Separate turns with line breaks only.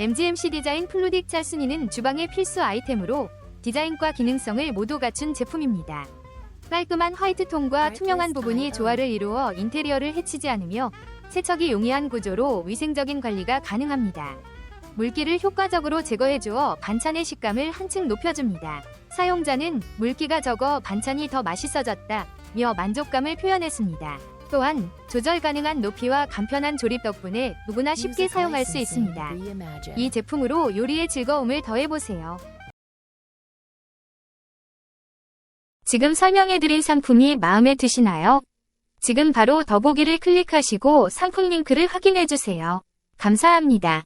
MGMC 디자인 플루딕 찰순이는 주방의 필수 아이템으로 디자인과 기능성을 모두 갖춘 제품입니다. 깔끔한 화이트 톤과 투명한 부분이 조화를 이루어 인테리어를 해치지 않으며 세척이 용이한 구조로 위생적인 관리가 가능합니다. 물기를 효과적으로 제거해주어 반찬의 식감을 한층 높여줍니다. 사용자는 물기가 적어 반찬이 더 맛있어졌다 며 만족감을 표현했습니다. 또한 조절 가능한 높이와 간편한 조립 덕분에 누구나 쉽게 사용할 수 있습니다. 이 제품으로 요리의 즐거움을 더해보세요. 지금 설명해드린 상품이 마음에 드시나요? 지금 바로 더보기를 클릭하시고 상품 링크를 확인해주세요. 감사합니다.